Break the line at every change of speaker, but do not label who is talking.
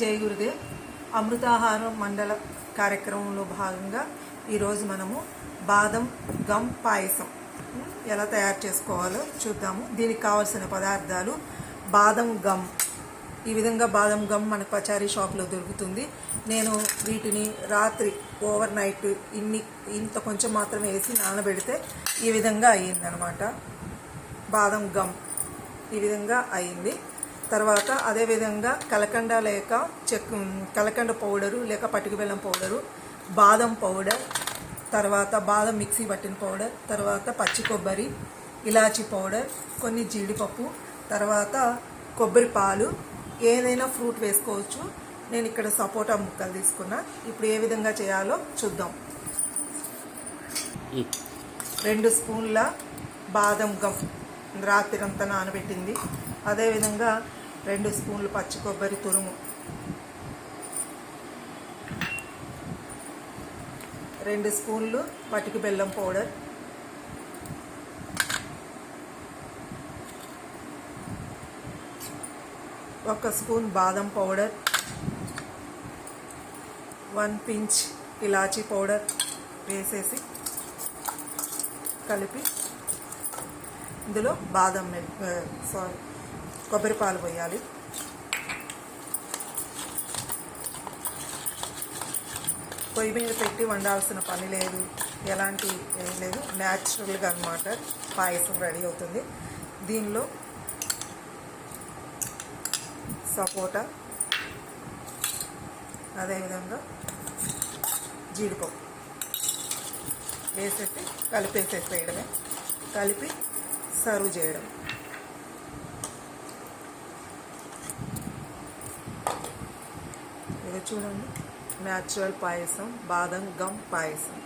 జై గురుదేవ్. అమృతాహారం మండల కార్యక్రమంలో భాగంగా ఈరోజు మనము బాదం గమ్ పాయసం ఎలా తయారు చేసుకోవాలో చూద్దాము. దీనికి కావాల్సిన పదార్థాలు బాదం గమ్ ఈ విధంగా బాదం గమ్ మన పచారీ షాప్లో దొరుకుతుంది. నేను వీటిని రాత్రి ఓవర్ నైట్ ఇన్ని ఇంత కొంచెం మాత్రమే వేసి నానబెడితే ఈ విధంగా అయ్యిందనమాట. బాదం గమ్ ఈ విధంగా అయింది తర్వాత అదేవిధంగా కలకండ లేక చెక్ కలకండ పౌడరు లేక పటిక బెల్లం పౌడరు బాదం పౌడర్ తర్వాత బాదం మిక్సీ పట్టిన పౌడర్ తర్వాత పచ్చి కొబ్బరి ఇలాచి పౌడర్ కొన్ని జీడిపప్పు తర్వాత కొబ్బరి పాలు ఏదైనా ఫ్రూట్ వేసుకోవచ్చు. నేను ఇక్కడ సపోటా ముక్కలు తీసుకున్నా. ఇప్పుడు ఏ విధంగా చేయాలో చూద్దాం. రెండు స్పూన్ల బాదం గమ్ రాత్రిరంతా నానబెట్టింది. అదేవిధంగా రెండు స్పూన్లు పచ్చి కొబ్బరి తురుము. రెండు స్పూన్లు పటికి బెల్లం పౌడర్. ఒక స్పూన్ బాదం పౌడర్. వన్ పించ్ ఇలాచీ పౌడర్ వేసేసి కలిపి ఇందులో బాదం మిల్క్ సారీ కొబ్బరి పాలు పోయాలి. పొయ్యి మీద పెట్టి వండాల్సిన పని లేదు. ఎలాంటి ఏం లేదు. న్యాచురల్గా అనమాట పాయసం రెడీ అవుతుంది. దీనిలో సపోటా అదేవిధంగా జీడిపప్పు వేసేసి కలిపేసేసేయడమే కలిపి సర్వ్ చేయడం. ఇది చూడండి. న్యాచురల్ పాయసం బాదం గమ్ పాయసం.